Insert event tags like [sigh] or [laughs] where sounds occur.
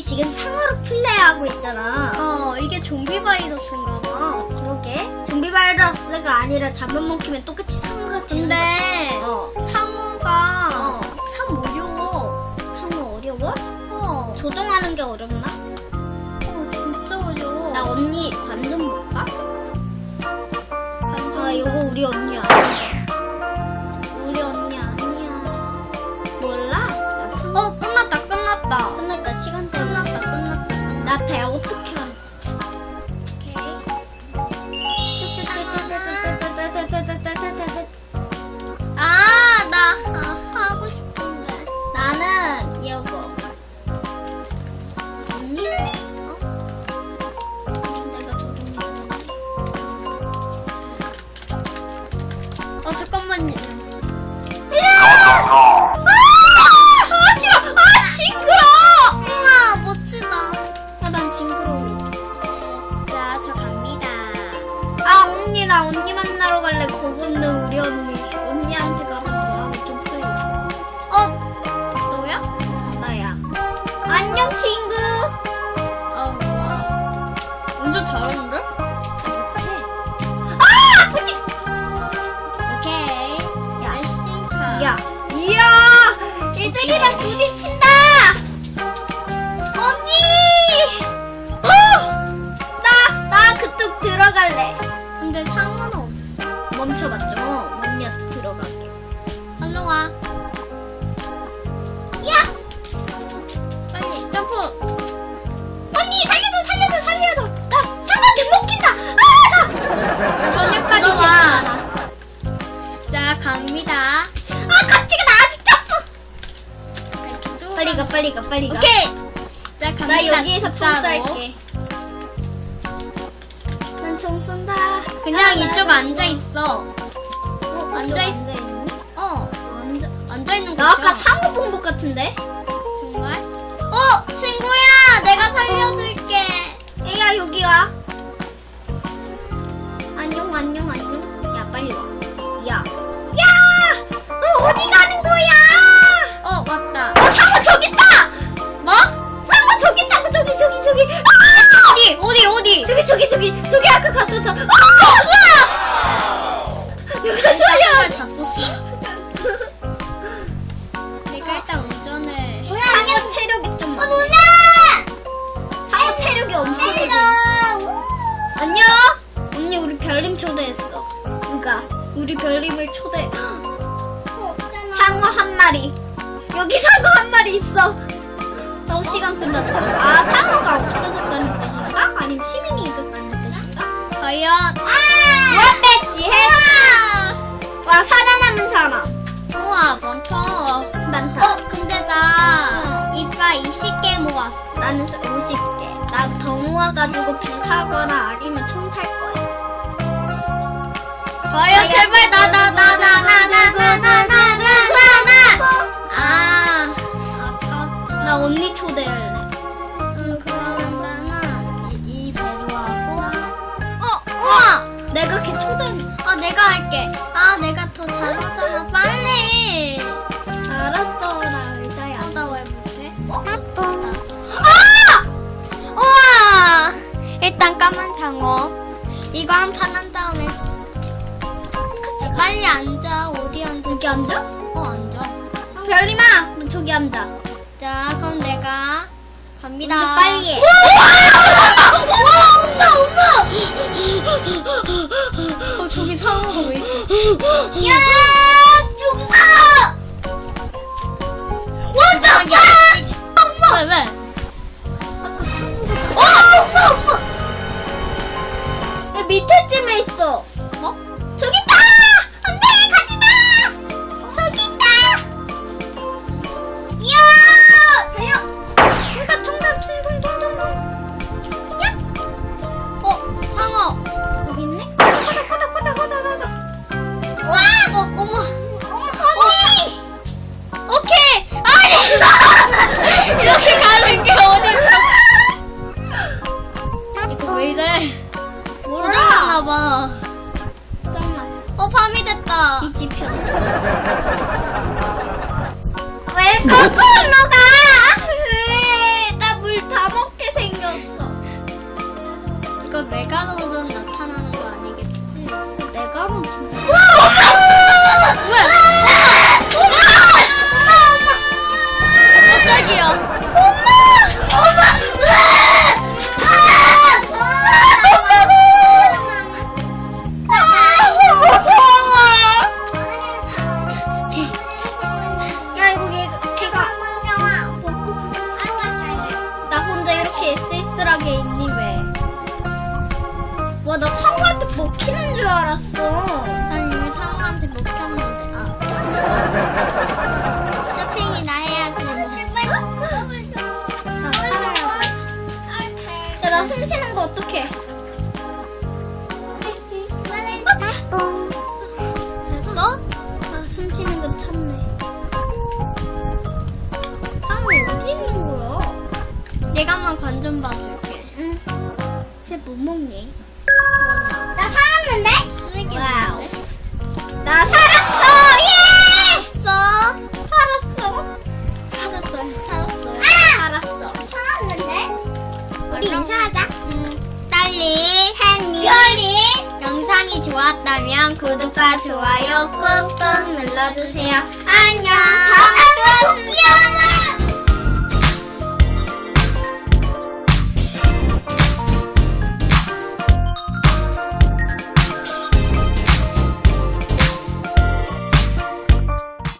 언니 지금 상어로 플레이하고 있잖아. 어, 이게 좀비 바이러스인가 봐. 그러게. 좀비 바이러스가 아니라 잠만 먹히면 똑같이 상어가 되는 근데 거지. 어. 상어가 어. 참 어려워. 상어 어려워? 어, 조종하는 게 어렵나? 어 진짜 어려워. 나 언니 관 좀 볼까? 완전 아, 이거 우리 언니 아니야. 우리 언니 아니야. 몰라? 어, 끝났다, 끝났다. 끝났다, 시간 돼. 못해 어떡해. 언니, 만나러 갈래. 거북는 우리 언니. 언니한테 가면 마음이 좀 풀려. 어, 너야? 나야. 안녕, 친구. 어, 와. 완전 잘하는 상어는 어딨어? 멈춰봤죠? 언니한테 들어갈게. 얼른 와. 야, 빨리, 점프. 언니 살려줘, 살려줘, 살려줘. 나 상어한테 먹힌다. 아, 나 저녁까지. 괜찮아. 자, 갑니다. 아, 같이 가, 나 아직 점프. 빨리 가, 빨리 가, 빨리 가. 오케이. 자, 갑니다. 나 여기에서 총. 쏠게. 난총 쏜다. 그냥 아, 이쪽 나- 앉아 있어. 어, 앉아 있- 앉아 있네. 어, 앉아 앉아 있는 거. 나 아까 상어 본 것 같은데? 정말? 어, 친구야, 내가 살려줄게. 얘야, 여기 와. 안녕, 안녕, 안녕. 야, 빨리 와. 야. 야! 너 어디 가는 거야? 어, 왔다. 어, 상어 저기 있다! 저기, 저기, 저기. 저기 아까 갔어, 저. 아! 뭐야! 누가 소리야? 다 썼어. 내가 일단 운전을. 상어 체력이 좀. 어, 누나! 상어 체력이 없어져. 안녕? 언니, 우리 별님 초대했어. 누가? 우리 별님을 초대. 상어 한 마리. 여기 상어 한 마리 있어. 어, 시간 끝났다. 아, 상어가 없어졌다는 뜻인가? 아니면 시민이 이겼다는 뜻인가? 과연. 뭘 뺐지? 해! 와, 살아남은 사람. 우와, 많다. 많다. 어, 근데 나 이빠 20개 모았어. 나는 50개. 나 더 모아가지고 배 사거나 아니면 총탈 거야. 과연 제발 나, 나, 나, 나, 나, 나, 나, 나, 나, 나, 나, 나. 아, 아깝다. 나 언니 초대할래. 일단 까만 상어. 이거 한 판 한 다음에. 그치, 빨리 앉아. 어디 앉아? 여기 앉아? 어, 앉아. 별님아, 너 저기 앉아. 자, 그럼 내가 갑니다. 먼저 빨리 해. 어. 뒤집혔어. [laughs] 왜 거꾸로 가? 와, 나 상우한테 먹히는 줄 알았어. 난 이미 상우한테 먹혔는데. 아. [laughs] 쇼핑이나 해야지. 아, 아, 나 야, 나 숨 쉬는 거 어떡해. 됐어? 아, 숨 쉬는 거 참네. 상우 어디 있는 거야? 내가만 관전 봐줄게. 응. 쟤 뭐 먹니? 나 살았는데? 와우. 나 살았어! 예! 살았어. 살았어요, 살았어요. 살았어. 살았는데? 우리 인사하자. 음, 딸리, 팬님, 영상이 좋았다면 구독과 좋아요 꾹꾹 눌러주세요. 안녕. 또 귀여워.